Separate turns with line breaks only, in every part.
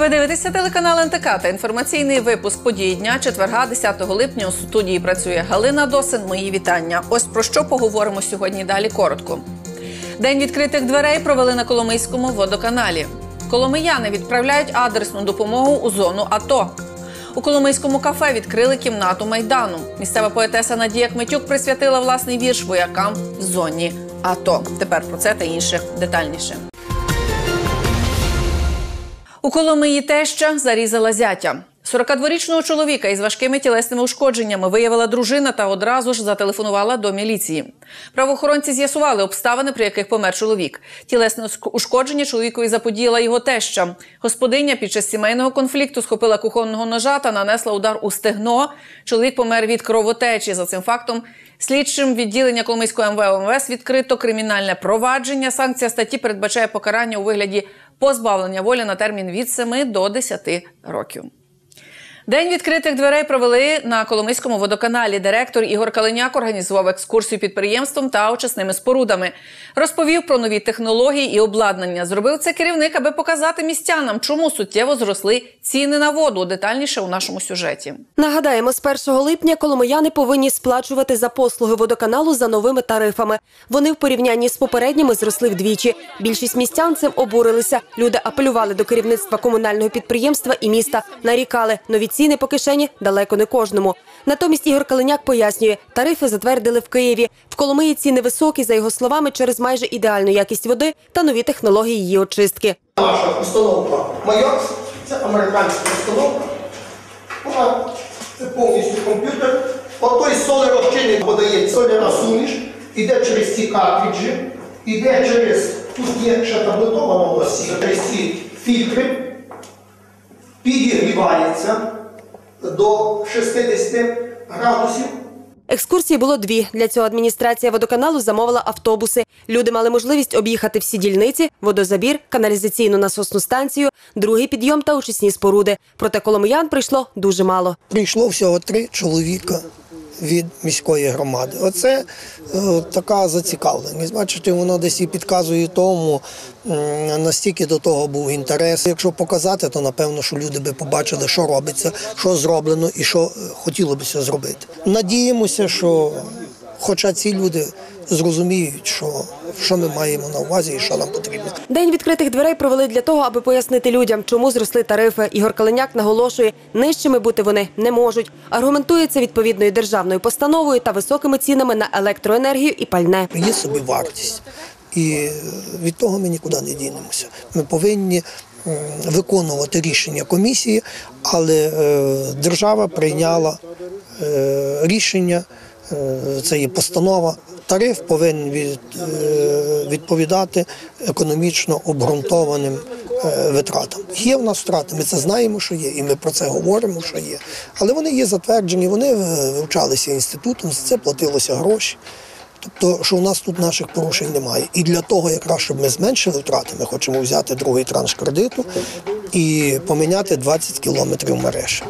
Ви дивитеся телеканал НТК та інформаційний випуск події дня четверга, 10 липня. У студії працює Галина Досин. Мої вітання. Ось про що поговоримо сьогодні. Далі коротко. День відкритих дверей провели на Коломийському водоканалі. Коломияни відправляють адресну допомогу у зону АТО. У Коломийському кафе відкрили кімнату майдану. Місцева поетеса Надія Кметюк присвятила власний вірш воякам в зоні АТО. Тепер про це та інше детальніше. У Коломиї теща зарізала зятя. 42-річного чоловіка із важкими тілесними ушкодженнями виявила дружина та одразу ж зателефонувала до міліції. Правоохоронці з'ясували обставини, при яких помер чоловік. Тілесне ушкодження чоловікові заподіяла його теща. Господиня під час сімейного конфлікту схопила кухонного ножа та нанесла удар у стегно. Чоловік помер від кровотечі. За цим фактом слідчим відділення Коломийського МВ відкрито кримінальне провадження. Санкція статті передбачає покарання у вигляді позбавлення волі на термін від 7 до 10 років. День відкритих дверей провели на Коломийському водоканалі. Директор Ігор Калиняк організував екскурсію підприємством та очисними спорудами. Розповів про нові технології і обладнання. Зробив це керівник, аби показати містянам, чому суттєво зросли ціни на воду. Детальніше у нашому сюжеті.
Нагадаємо, з 1 липня коломияни повинні сплачувати за послуги водоканалу за новими тарифами. Вони в порівнянні з попередніми зросли вдвічі. Більшість містян цим обурилися. Люди апелювали до керівництва комунального підприємства і міста. Нарікали нові ціни по кишені далеко не кожному. Натомість Ігор Калиняк пояснює, тарифи затвердили в Києві. В Коломиї ціни високі, за його словами, через майже ідеальну якість води та нові технології її очистки.
Наша установка Майорс, це американська установка. Це повністю комп'ютер. От той солерозчинник подає соляна суміш, іде через ці картриджі, іде через, тут є ще таблетовано ось через ці фільтри, підігрівається до 60 градусів.
Екскурсії було дві. Для цього адміністрація водоканалу замовила автобуси. Люди мали можливість об'їхати всі дільниці, водозабір, каналізаційну насосну станцію, другий підйом та очисні споруди. Проте коломиян прийшло дуже мало.
Прийшло всього три чоловіка від міської громади. Оце е, така зацікавленість. Бачите, воно десь і підказує тому, настільки до того був інтерес. Якщо показати, то напевно, що люди би побачили, що робиться, що зроблено і що хотіло хотілося б зробити. Надіємося, що хоча ці люди зрозуміють, що, що ми маємо на увазі і що нам потрібно.
День відкритих дверей провели для того, аби пояснити людям, чому зросли тарифи. Ігор Калиняк наголошує, нижчими бути вони не можуть. Аргументує це відповідною державною постановою та високими цінами на електроенергію і пальне.
Є собі вартість. І від того ми нікуди не дінемося. Ми повинні виконувати рішення комісії, але е, держава прийняла е, рішення, це є постанова. Тариф повинен е, відповідати економічно обґрунтованим е, витратам. Є в нас втрати, ми це знаємо, що є, і ми про це говоримо, що є. Але вони є затверджені, вони е, вивчалися інститутом, за це платилося гроші. Тобто, що у нас тут наших порушень немає. І для того, якраз щоб ми зменшили втрати, ми хочемо взяти другий транш кредиту і поміняти 20 кілометрів мереж,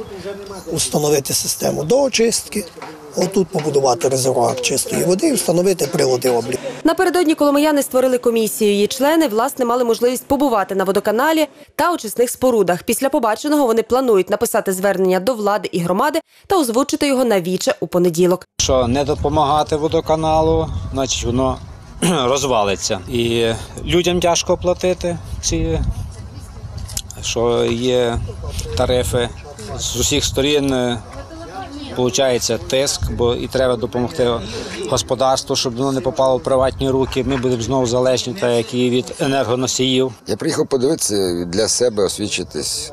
установити систему до очистки, отут побудувати резервуар чистої води і встановити прилади обліку.
Напередодні коломияни створили комісію. Її члени власне мали можливість побувати на водоканалі та очисних спорудах. Після побаченого вони планують написати звернення до влади і громади та озвучити його на віче у понеділок.
Що не допомагати водоканалу, значить воно розвалиться. І людям тяжко платити ці, що є тарифи. З усіх сторін е, Получається тиск, бо і треба допомогти господарству, щоб воно не попало в приватні руки. Ми будемо знову залежні, так як і від енергоносіїв.
Я приїхав подивитися для себе, освідчитись,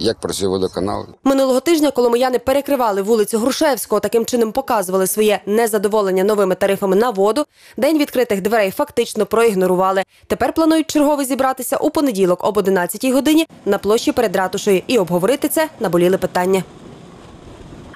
як працює водоканал.
Минулого тижня коломияни перекривали вулицю Грушевського, таким чином показували своє незадоволення новими тарифами на воду. День відкритих дверей фактично проігнорували. Тепер планують чергово зібратися у понеділок об 11 годині на площі перед ратушею і обговорити це наболіли питання.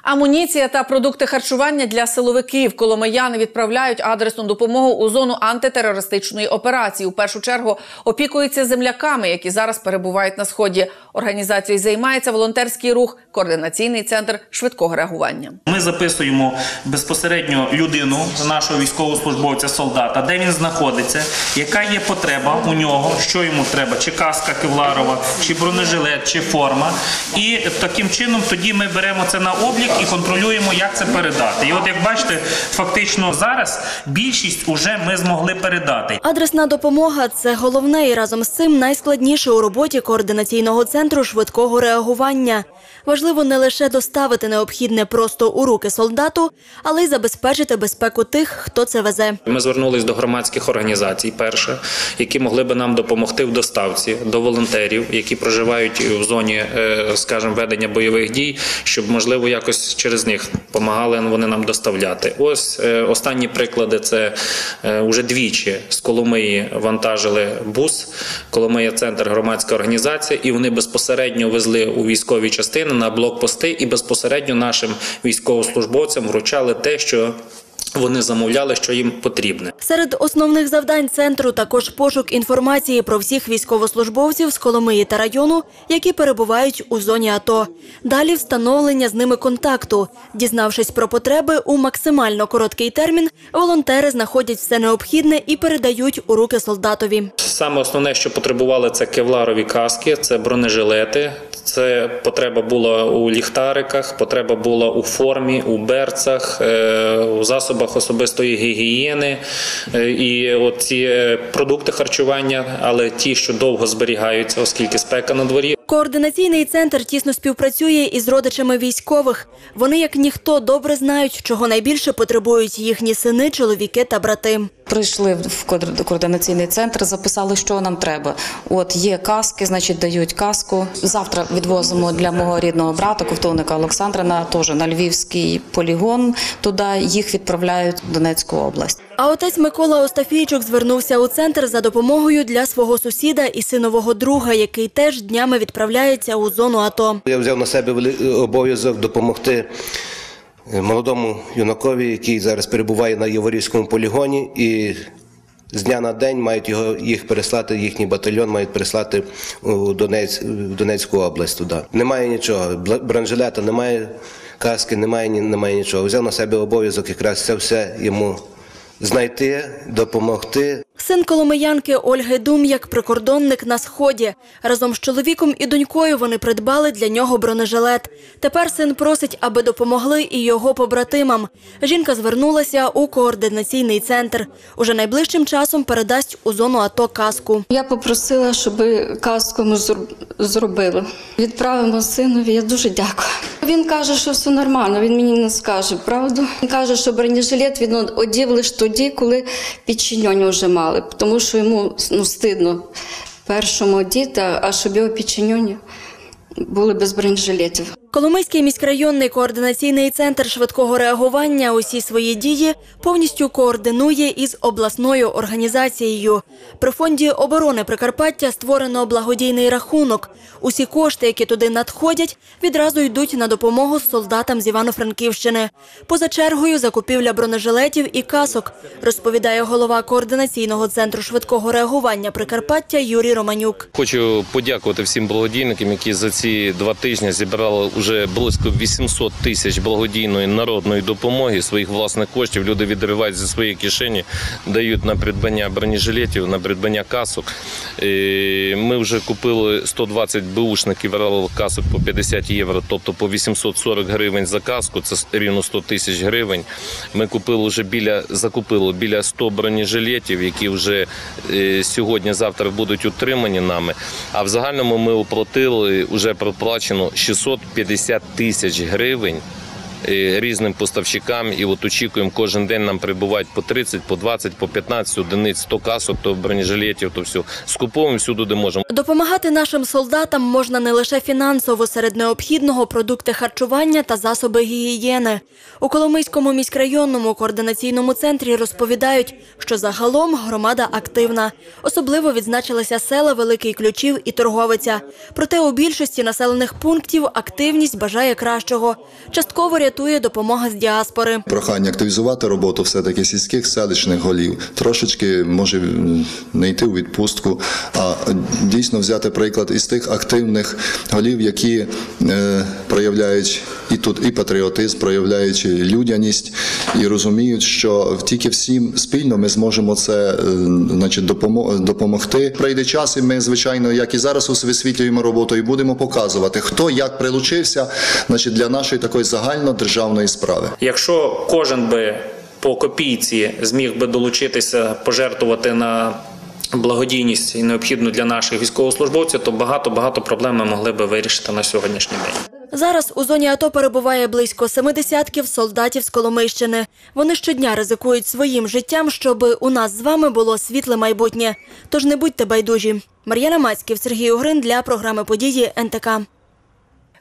Амуніція та продукти харчування для силовиків. Коломияни відправляють адресну допомогу у зону антитерористичної операції. У першу чергу опікуються земляками, які зараз перебувають на сході. Організацією займається волонтерський рух, координаційний центр швидкого реагування.
Ми записуємо безпосередньо людину, нашого військовослужбовця, солдата, де він знаходиться, яка є потреба у нього, що йому треба, чи каска кевларова, чи бронежилет, чи форма. І таким чином тоді ми беремо це на облік і контролюємо, як це передати. І от як бачите, фактично зараз більшість уже ми змогли передати.
Адресна допомога це головне і разом з цим найскладніше у роботі координаційного центру швидкого реагування. Важливо не лише доставити необхідне просто у руки солдату, але й забезпечити безпеку тих, хто це везе.
Ми звернулись до громадських організацій, перше, які могли би нам допомогти в доставці, до волонтерів, які проживають в зоні, е, скажімо, ведення бойових дій, щоб можливо якось через них допомагали вони нам доставляти. Ось е, останні приклади це е, уже двічі з Коломиї вантажили бус. Коломия центр громадська організація, і вони безпосередньо везли у військові частини на блокпости і безпосередньо нашим військовослужбовцям вручали те, що вони замовляли, що їм потрібне.
Серед основних завдань центру також пошук інформації про всіх військовослужбовців з Коломиї та району, які перебувають у зоні АТО. Далі встановлення з ними контакту. Дізнавшись про потреби у максимально короткий термін, волонтери знаходять все необхідне і передають у руки солдатові.
Саме основне, що потребували, це кевларові каски, це бронежилети. Це потреба була у ліхтариках, потреба була у формі, у берцах, е, у засобах особистої гігієни. Е, І ці е, продукти харчування, але ті, що довго зберігаються, оскільки спека на дворі.
Координаційний центр тісно співпрацює із родичами військових. Вони, як ніхто, добре знають, чого найбільше потребують їхні сини, чоловіки та брати.
Прийшли в коорди- координаційний центр, записали, що нам треба. От є каски, значить дають каску. Завтра відвозимо для мого рідного брата, ковтовника Олександра, на теж на львівський полігон. Туди їх відправляють в Донецьку область.
А отець Микола Остафійчук звернувся у центр за допомогою для свого сусіда і синового друга, який теж днями відправляється у зону АТО.
Я взяв на себе вели- обов'язок допомогти е, молодому юнакові, який зараз перебуває на Яворівському полігоні, і з дня на день мають його їх переслати, їхній батальйон мають переслати у Донець, в Донецьку область туди. Немає нічого, бронежилета немає, каски, немає, немає нічого. Взяв на себе обов'язок якраз це все йому знайти, допомогти.
Син коломиянки Ольги Дум'як, прикордонник на сході. Разом з чоловіком і донькою вони придбали для нього бронежилет. Тепер син просить, аби допомогли і його побратимам. Жінка звернулася у координаційний центр. Уже найближчим часом передасть у зону АТО каску.
Я попросила, щоб казку ми зроб- зробили. Відправимо синові. Я дуже дякую. Він каже, що все нормально. Він мені не скаже правду. Він каже, що бронежилет він одів лише тоді, коли підчинення вже мали, тому що йому ну стидно першому діти, а щоб його підчинення були без бронежилетів.
Коломийський міськрайонний координаційний центр швидкого реагування усі свої дії повністю координує із обласною організацією. При фонді оборони Прикарпаття створено благодійний рахунок. Усі кошти, які туди надходять, відразу йдуть на допомогу солдатам з Івано-Франківщини. Поза чергою закупівля бронежилетів і касок, розповідає голова координаційного центру швидкого реагування Прикарпаття Юрій Романюк.
Хочу подякувати всім благодійникам, які за ці два тижні зібрали вже близько 800 тисяч благодійної народної допомоги своїх власних коштів. Люди відривають зі своєї кишені, дають на придбання бронежилетів, на придбання касок. Е, Ми вже купили 120 бушників касок по 50 євро, тобто по 840 гривень за каску. Це рівно 100 тисяч гривень. Ми купили вже біля закупили біля 100 бронежилетів, які вже е, сьогодні-завтра будуть утримані нами. А в загальному ми оплатили вже проплачено 650 тисяч гривень. Різним поставщикам, і от очікуємо, кожен день нам прибувають по 30, по 20, по 15 одиниць, то касок, то бронежилетів, то все. Скуповуємо всюди, де можемо.
Допомагати нашим солдатам можна не лише фінансово серед необхідного продукти харчування та засоби гігієни. У Коломийському міськрайонному координаційному центрі розповідають, що загалом громада активна. Особливо відзначилися села Великий Ключів і Торговиця. Проте у більшості населених пунктів активність бажає кращого. Частково рятує рятує допомога з діаспори.
Прохання активізувати роботу все-таки сільських селищних голів, трошечки може не йти у відпустку, а дійсно взяти приклад із тих активних голів, які е, проявляють і тут і патріотизм, проявляють людяність і розуміють, що тільки всім спільно ми зможемо це е, значить, допомо- допомогти. Прийде час, і ми, звичайно, як і зараз висвітлюємо роботу, і будемо показувати, хто як прилучився значить, для нашої такої загальнодержавної справи.
Якщо кожен би по копійці зміг би долучитися, пожертвувати на благодійність і необхідну для наших військовослужбовців, то багато багато проблем ми могли би вирішити на сьогоднішній день.
Зараз у зоні АТО перебуває близько семи десятків солдатів з Коломийщини. Вони щодня ризикують своїм життям, щоб у нас з вами було світле майбутнє. Тож не будьте байдужі. Мар'яна Мацьків, Сергій Угрин для програми події НТК.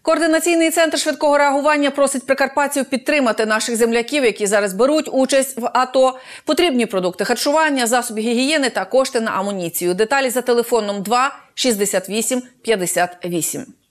Координаційний центр швидкого реагування просить прикарпатців підтримати наших земляків, які зараз беруть участь в АТО. Потрібні продукти харчування, засоби гігієни та кошти на амуніцію. Деталі за телефоном 2 68 58.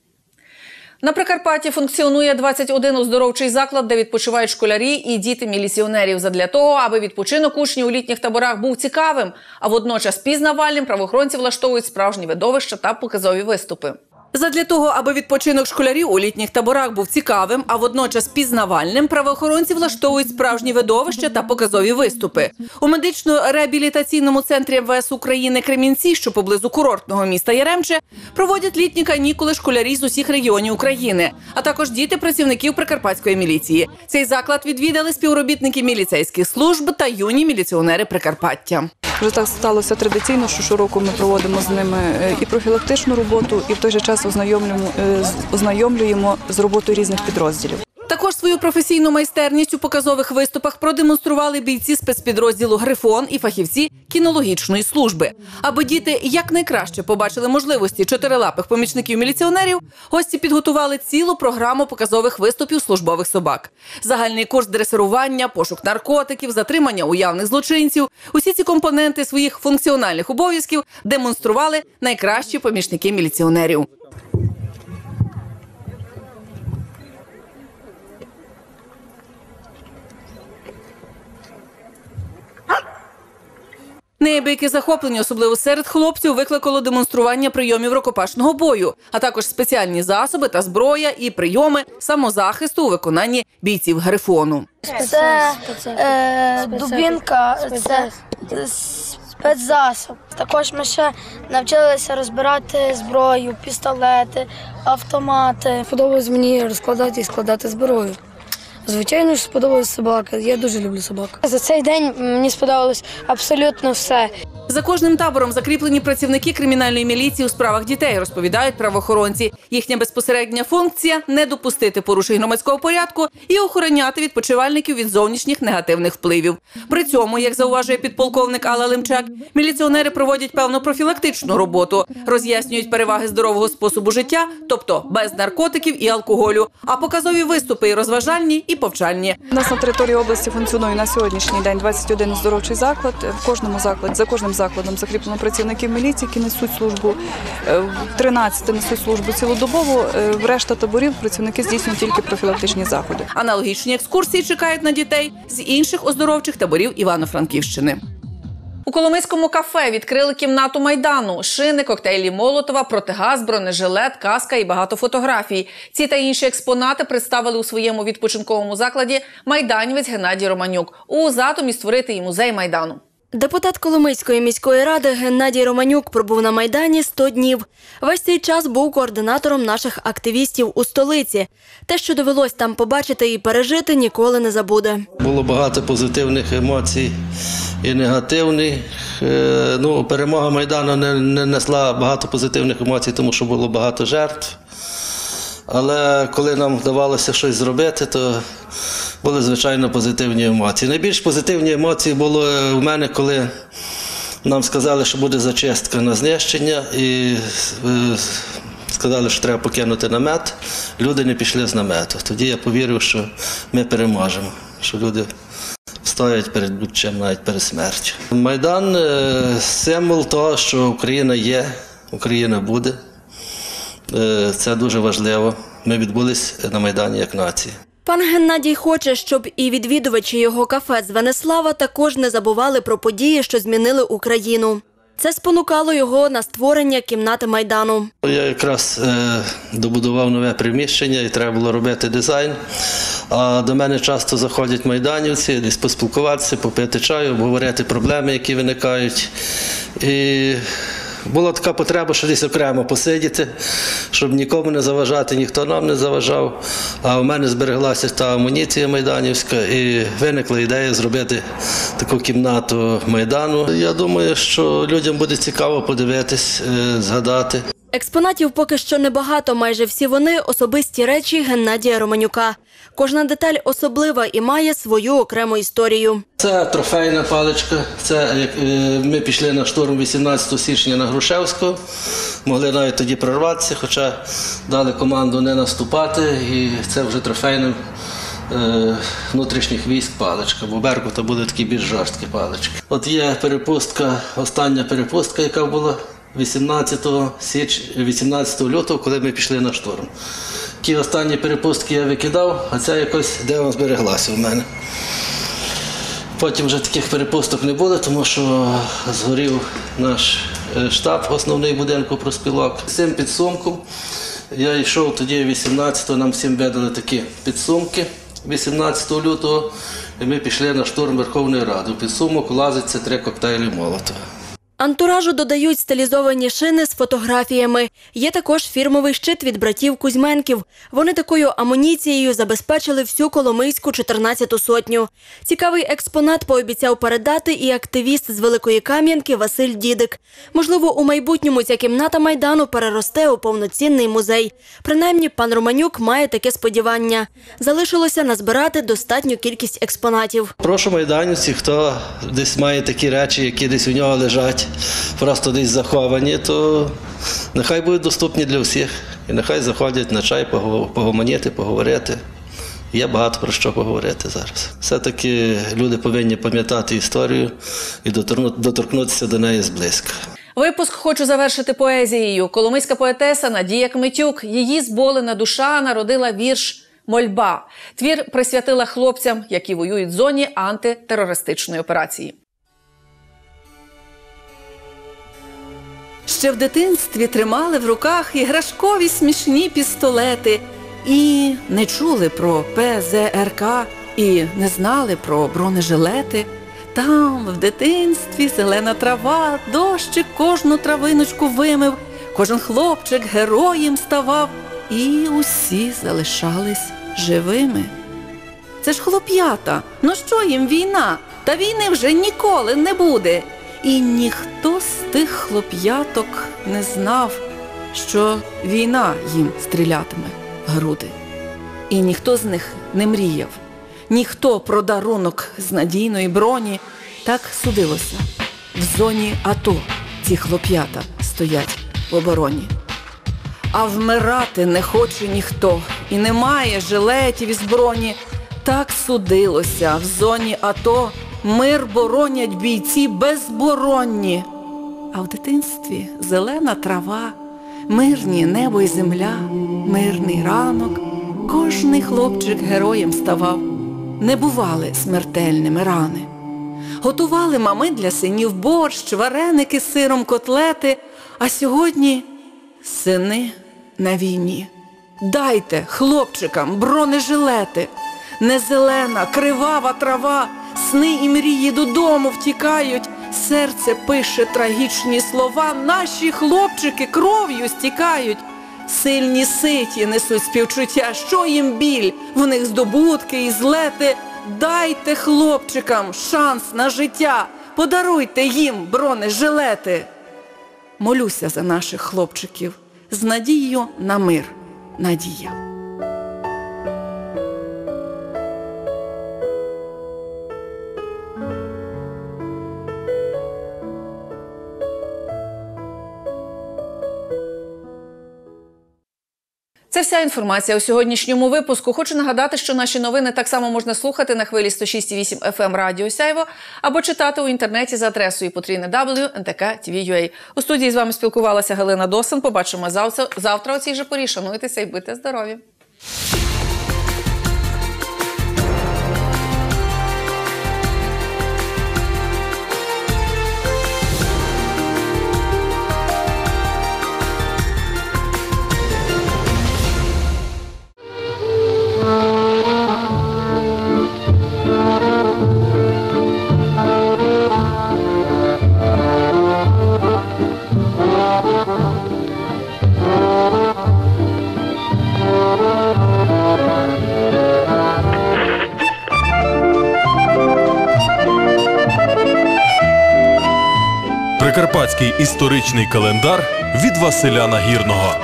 На Прикарпатті функціонує 21 оздоровчий заклад, де відпочивають школярі і діти міліціонерів. Задля того, аби відпочинок учнів у літніх таборах був цікавим, а водночас пізнавальним правоохоронці влаштовують справжні видовища та показові виступи. Задля того, аби відпочинок школярів у літніх таборах був цікавим, а водночас пізнавальним, правоохоронці влаштовують справжні видовища та показові виступи. У медично-реабілітаційному центрі МВС України Кремінці, що поблизу курортного міста Яремче, проводять літні канікули школярі з усіх регіонів України, а також діти працівників прикарпатської міліції. Цей заклад відвідали співробітники міліцейських служб та юні міліціонери Прикарпаття.
Вже так сталося традиційно, що щороку ми проводимо з ними е, і профілактичну роботу, і в той же час ознайомлюємо, е, з- ознайомлюємо з роботою різних підрозділів.
Також свою професійну майстерність у показових виступах продемонстрували бійці спецпідрозділу Грифон і фахівці кінологічної служби. Аби діти якнайкраще побачили можливості чотирилапих помічників міліціонерів, гості підготували цілу програму показових виступів службових собак. Загальний курс дресирування, пошук наркотиків, затримання уявних злочинців. Усі ці компоненти своїх функціональних обов'язків демонстрували найкращі помічники міліціонерів. Неабияке захоплення, особливо серед хлопців, викликало демонстрування прийомів рукопашного бою, а також спеціальні засоби та зброя і прийоми самозахисту у виконанні бійців грифону.
Це е, дубінка, це спецзасоб. Також ми ще навчилися розбирати зброю, пістолети, автомати.
Подобалось мені розкладати і складати зброю. Звичайно ж, сподобалася собака. Я дуже люблю собак.
За цей день мені сподобалось абсолютно все.
За кожним табором закріплені працівники кримінальної міліції у справах дітей, розповідають правоохоронці. Їхня безпосередня функція не допустити порушень громадського порядку і охороняти відпочивальників від зовнішніх негативних впливів. При цьому, як зауважує підполковник Алла Лимчак, міліціонери проводять певну профілактичну роботу, роз'яснюють переваги здорового способу життя, тобто без наркотиків і алкоголю, а показові виступи і розважальні, і повчальні.
У нас на території області функціонує на сьогоднішній день 21 оздоровчий заклад. В кожному закладі, за кожним закладом закріплено працівників міліції, які несуть службу. Е, 13 несуть службу цілодобово. е, В решта таборів працівники здійснюють тільки профілактичні заходи.
Аналогічні екскурсії чекають на дітей з інших оздоровчих таборів Івано-Франківщини. У Коломийському кафе відкрили кімнату майдану, шини, коктейлі Молотова, протигаз, бронежилет, каска і багато фотографій. Ці та інші експонати представили у своєму відпочинковому закладі майданівець Геннадій Романюк у задумі створити і музей майдану.
Депутат Коломийської міської ради Геннадій Романюк пробув на Майдані 100 днів. Весь цей час був координатором наших активістів у столиці. Те, що довелось там побачити і пережити, ніколи не забуде.
Було багато позитивних емоцій і негативних. Е, Ну, перемога Майдану не, не несла багато позитивних емоцій, тому що було багато жертв. Але коли нам вдавалося щось зробити, то були звичайно позитивні емоції. Найбільш позитивні емоції було в мене, коли нам сказали, що буде зачистка на знищення, і е, сказали, що треба покинути намет. Люди не пішли з намету. Тоді я повірив, що ми переможемо, що люди стоять перед будь-чим, навіть перед смертю. Майдан е, символ того, що Україна є, Україна буде. Е, Це дуже важливо. Ми відбулись на Майдані як нація.
Пан Геннадій хоче, щоб і відвідувачі його кафе з Венеслава також не забували про події, що змінили Україну. Це спонукало його на створення кімнати майдану.
Я якраз е, добудував нове приміщення і треба було робити дизайн. А до мене часто заходять майданівці, десь поспілкуватися, попити чаю, обговорити проблеми, які виникають. І була така потреба, що десь окремо посидіти, щоб нікому не заважати, ніхто нам не заважав. А в мене збереглася та амуніція майданівська, і виникла ідея зробити таку кімнату майдану. Я думаю, що людям буде цікаво подивитись, е, згадати.
Експонатів поки що небагато, майже всі вони особисті речі Геннадія Романюка. Кожна деталь особлива і має свою окрему історію.
Це трофейна паличка. Це як е, ми пішли на штурм 18 січня на Грушевську. Могли навіть тоді прорватися, хоча дали команду не наступати, і це вже трофейним е, внутрішніх військ паличка, бо Беркута були такі більш жорсткі палички. От є перепустка, остання перепустка, яка була 18 січ, 18 лютого, коли ми пішли на штурм. Ті останні перепустки я викидав, а ця якось дивом збереглася у мене. Потім вже таких перепусток не було, тому що згорів наш е, штаб, основний будинку проспілок. З цим підсумком я йшов тоді 18-го, нам всім видали такі підсумки 18 лютого, і ми пішли на штурм Верховної Ради. У підсумок лазиться три коктейлі Молотова.
Антуражу додають стилізовані шини з фотографіями. Є також фірмовий щит від братів Кузьменків. Вони такою амуніцією забезпечили всю Коломийську 14-ту сотню. Цікавий експонат пообіцяв передати і активіст з Великої Кам'янки Василь Дідик. Можливо, у майбутньому ця кімната майдану переросте у повноцінний музей. Принаймні, пан Романюк має таке сподівання. Залишилося назбирати достатню кількість експонатів.
Прошу майданівці, хто десь має такі речі, які десь у нього лежать, просто десь заховані, то нехай будуть доступні для всіх. І нехай заходять на чай пого- погомоніти, поговорити. Є багато про що поговорити зараз. Все-таки люди повинні пам'ятати історію і доторкну- доторкнутися до неї зблизька.
Випуск хочу завершити поезією. Коломийська поетеса Надія Кмитюк. Її зболена душа народила вірш Мольба. Твір присвятила хлопцям, які воюють в зоні антитерористичної операції. Ще в дитинстві тримали в руках іграшкові смішні пістолети і не чули про ПЗРК, і не знали про бронежилети. Там, в дитинстві, зелена трава, дощик кожну травиночку вимив, кожен хлопчик героєм ставав, і усі залишались живими. Це ж хлоп'ята. Ну що їм війна? Та війни вже ніколи не буде. І ніхто з тих хлоп'яток не знав, що війна їм стрілятиме в груди. І ніхто з них не мріяв, ніхто про дарунок з надійної броні так судилося. В зоні АТО ці хлоп'ята стоять в обороні. А вмирати не хоче ніхто, і немає жилетів із броні. Так судилося в зоні АТО. Мир боронять бійці безборонні. А в дитинстві зелена трава, мирні небо і земля, мирний ранок. Кожний хлопчик героєм ставав. Не бували смертельними рани. Готували мами для синів борщ, вареники з сиром, котлети. А сьогодні сини на війні. Дайте хлопчикам бронежилети. Не зелена, кривава трава, сни і мрії додому втікають. Серце пише трагічні слова. Наші хлопчики кров'ю стікають. Сильні ситі несуть співчуття, що їм біль, в них здобутки і злети. Дайте хлопчикам шанс на життя, подаруйте їм бронежилети. Молюся за наших хлопчиків з надією на мир. Надія. Це вся інформація у сьогоднішньому випуску. Хочу нагадати, що наші новини так само можна слухати на хвилі 106,8 FM Радіо Сяйво або читати у інтернеті за адресою потрійне WNTK.TV.ua. У студії з вами спілкувалася Галина Досин. Побачимо завтра, завтра у цій же порі. Шануйтеся і будьте здорові!
Прикарпатський історичний календар від Василя Нагірного.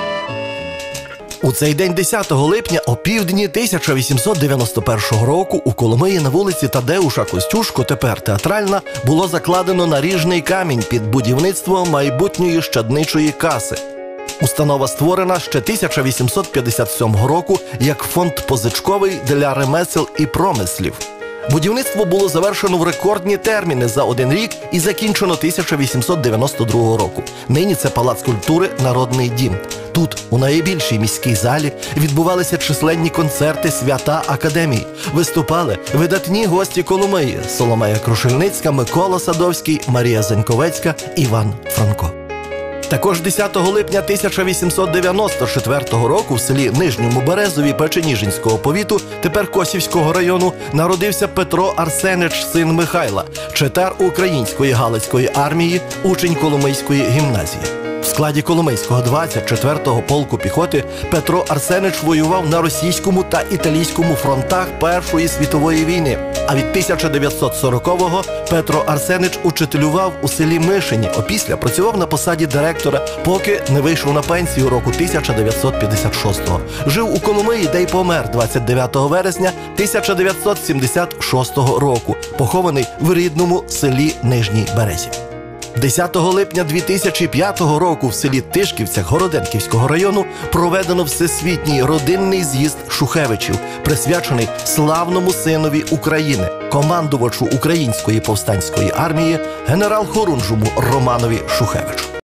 У цей день 10 липня о півдні 1891 року у Коломиї на вулиці Тадеуша Костюшко, тепер театральна, було закладено наріжний камінь під будівництво майбутньої щадничої каси. Установа створена ще 1857 року як фонд позичковий для ремесел і промислів. Будівництво було завершено в рекордні терміни за один рік і закінчено 1892 року. Нині це палац культури Народний дім. Тут, у найбільшій міській залі, відбувалися численні концерти свята академії. Виступали видатні гості Коломиї Соломея Крушельницька, Микола Садовський, Марія Заньковецька, Іван Франко. Також 10 липня 1894 року в селі Нижньому Березові Печеніжинського повіту, тепер Косівського району, народився Петро Арсенич, син Михайла, четар української галицької армії, учень Коломийської гімназії. Складі Коломийського 24-го полку піхоти Петро Арсенич воював на російському та італійському фронтах Першої світової війни. А від 1940-го Петро Арсенич учителював у селі Мишині. Опісля працював на посаді директора, поки не вийшов на пенсію року 1956-го. Жив у Коломиї, де й помер 29 вересня 1976 року, похований в рідному селі Нижній Березі. 10 липня 2005 року в селі Тишківцях Городенківського району проведено всесвітній родинний з'їзд Шухевичів, присвячений славному синові України, командувачу української повстанської армії, генерал Хорунжому Романові Шухевичу.